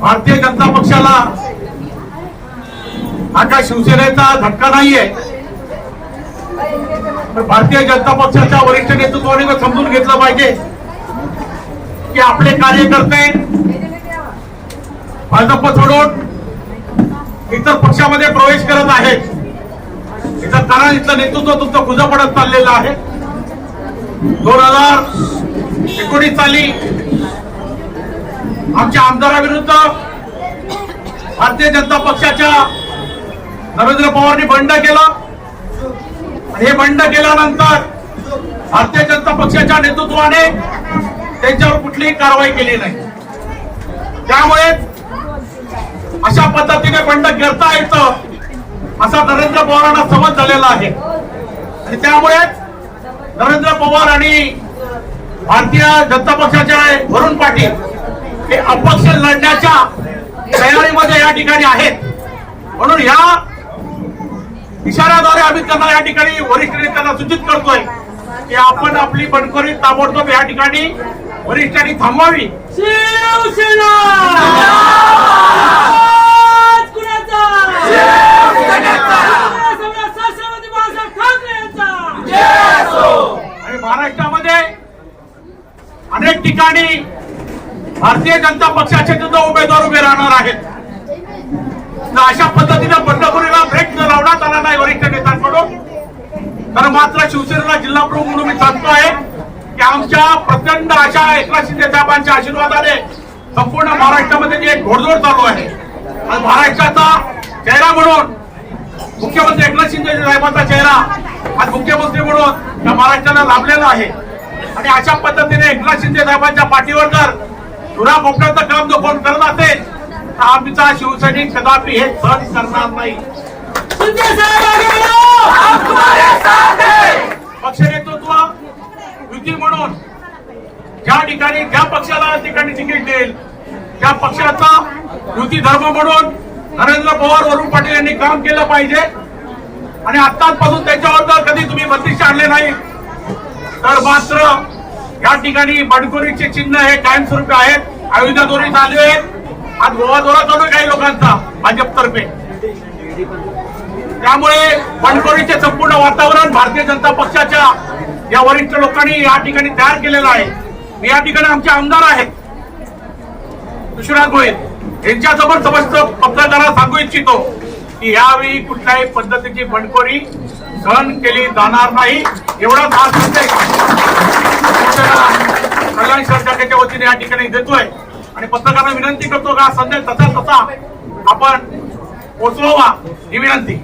भारतीय जनता पक्षाला हा काय शिवसेनेचा धक्का नाहीये. पण भारतीय जनता पक्षाच्या वरिष्ठ नेतृत्वाने समजून घेतलं पाहिजे की आपले कार्यकर्ते भाजप सोडून इतर पक्षामध्ये प्रवेश करत आहेत. इथं कारण इथलं नेतृत्व तुमचं खुजं पडत चाललेलं आहे. दोन हजार एकोणीस साली आमच्या आमदाराविरुद्ध भारतीय जनता पक्षाच्या नरेंद्र पवारांनी बंड केलं. हे बंड केल्यानंतर भारतीय जनता पक्षाच्या नेतृत्वाने त्यांच्यावर कुठलीही कारवाई केली नाही. त्यामुळे अशा पद्धतीने बंड करता येतं असा नरेंद्र पवारांना समज झालेला आहे. आणि त्यामुळे नरेंद्र पवार आणि भारतीय जनता पक्षाचे वरुण पाटील हे अपक्ष लढण्याच्या तयारीमध्ये या ठिकाणी आहेत. म्हणून या इशाऱ्याद्वारे आम्ही त्यांना या ठिकाणी वरिष्ठ नेत्यांना सूचित करतोय की आपण आपली बंडखोरी ताबडतोब या ठिकाणी वरिष्ठांनी थांबवावी शिवसेना. आणि महाराष्ट्रामध्ये अनेक ठिकाणी भारतीय जनता पक्षाचे सुद्धा उमेदवार उभे राहणार आहेत. तर अशा पद्धतीने बंडखोरीला ब्रेक न लावण्यात आला नाही वरिष्ठ नेत्यांकडून. तर मात्र शिवसेनेला जिल्हा प्रमुख म्हणून मी सांगतो आहे. की आमच्या प्रचंड अशा एकनाथ शिंदे साहेबांच्या आशीर्वादाने संपूर्ण महाराष्ट्रामध्ये जी एक घोडदौड चालू आहे. आणि महाराष्ट्राचा चेहरा म्हणून मुख्यमंत्री एकनाथ शिंदे साहेबांचा चेहरा आज मुख्यमंत्री म्हणून या महाराष्ट्राला लाभलेला आहे. आणि अशा पद्धतीने एकनाथ शिंदे साहेबांच्या पाठीवर जर धुरा पोपण्याचं काम जो कोण करत असेल तर आमचा शिवसैनिक कदापि हे सहन करणार नाही. बढ़ो. पक्ष नेतृत्व युती म्हणून ज्या ठिकाणी ज्या पक्षाला ठिकाणी तिकीट देईल त्या पक्षाचा युती धर्म म्हणून नरेंद्र पवार वरुण पाटील यांनी काम केलं पाहिजे. आणि आतापासून त्याच्यावर जर कधी तुम्ही बंदिश आणले नाही तर मात्र या ठिकाणी बंडखोरीचे चिन्ह हे कायमस्वरूपी आहेत. आयुधाद्वारे चालू आहेत. आज गोवा दोरा चालू आहे काही लोकांचा भाजपतर्फे त्यामुळे बंडखोरीचे संपूर्ण वातावरण भारतीय जनता पक्षाच्या या वरिष्ठ लोकांनी या ठिकाणी तयार केलेलं आहे. मी या ठिकाणी आमचे आमदार आहेत. विश्वनाथ गोयल. यांच्यासमोर समस्त पत्रकारांना सांगू इच्छितो की यावेळी कुठल्याही पद्धतीची बंडखोरी सहन केली जाणार नाही. एवढाच आज सरकारच्या या ठिकाणी देतोय. आणि पत्रकारांना विनंती करतो का संदेश तसा तसा आपण पोचवावा ही विनंती.